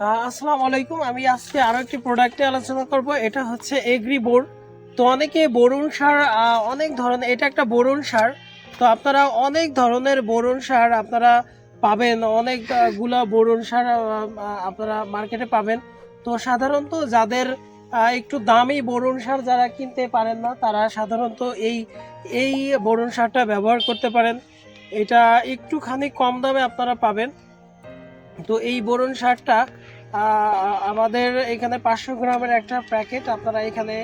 আসসালামু আলাইকুম। আমি আজকে আরও একটি প্রোডাক্টে আলোচনা করব। এটা হচ্ছে এগ্রি বোর তো অনেকে বোরন সার অনেক ধরনের এটা একটা বোরন সার। তো আপনারা অনেক ধরনের বোরন সার আপনারা পাবেন। অনেক আহ, গুলা বোরন সার আপনারা মার্কেটে পাবেন। তো সাধারণত যাদের একটু দামি বোরন সার যারা কিনতে পারেন না তারা সাধারণত এই এই বোরন সারটা ব্যবহার করতে পারেন। এটা একটুখানি কম দামে আপনারা পাবেন। তো এই বোরন সারটা আমাদের এখানে পাঁচশো গ্রামের একটা প্যাকেট। আপনারা এখানে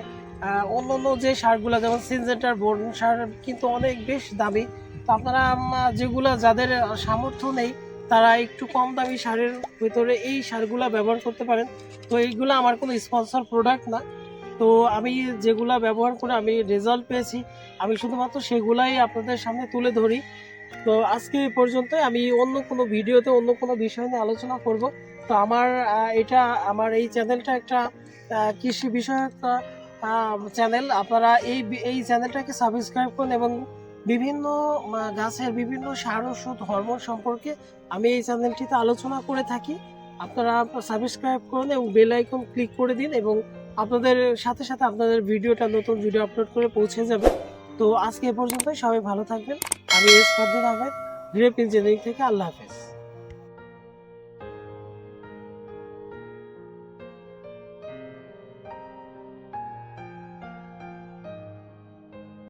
অন্য অন্য যে সারগুলো, যেমন সিনজেন্টার বোরন সার কিন্তু অনেক বেশ দামি। তো আপনারা যেগুলো যাদের সামর্থ্য নেই, তারা একটু কম দামি সারের ভিতরে এই সারগুলো ব্যবহার করতে পারেন। তো এইগুলো আমার কোনো স্পন্সর প্রোডাক্ট না। তো আমি যেগুলা ব্যবহার করে আমি রেজাল্ট পেয়েছি, আমি শুধুমাত্র সেগুলাই আপনাদের সামনে তুলে ধরি। তো আজকে এই পর্যন্ত আমি অন্য কোনো ভিডিওতে অন্য কোনো বিষয় নিয়ে আলোচনা করব। তো আমার এটা আমার এই চ্যানেলটা একটা কৃষি বিষয়ক চ্যানেল। আপনারা এই এই চ্যানেলটাকে সাবস্ক্রাইব করুন এবং বিভিন্ন গাছের বিভিন্ন সার, ওষুধ, হরমোন সম্পর্কে আমি এই চ্যানেলটিতে আলোচনা করে থাকি। আপনারা সাবস্ক্রাইব করুন এবং বেল আইকন ক্লিক করে দিন এবং আপনাদের সাথে সাথে আপনাদের ভিডিওটা নতুন ভিডিও আপলোড করে পৌঁছে যাবে। তো আজকে এ পর্যন্তই। সবাই ভালো থাকবেন। আমি S Fardin Ahmed grape engineering থেকে আল্লাহ হাফেজ।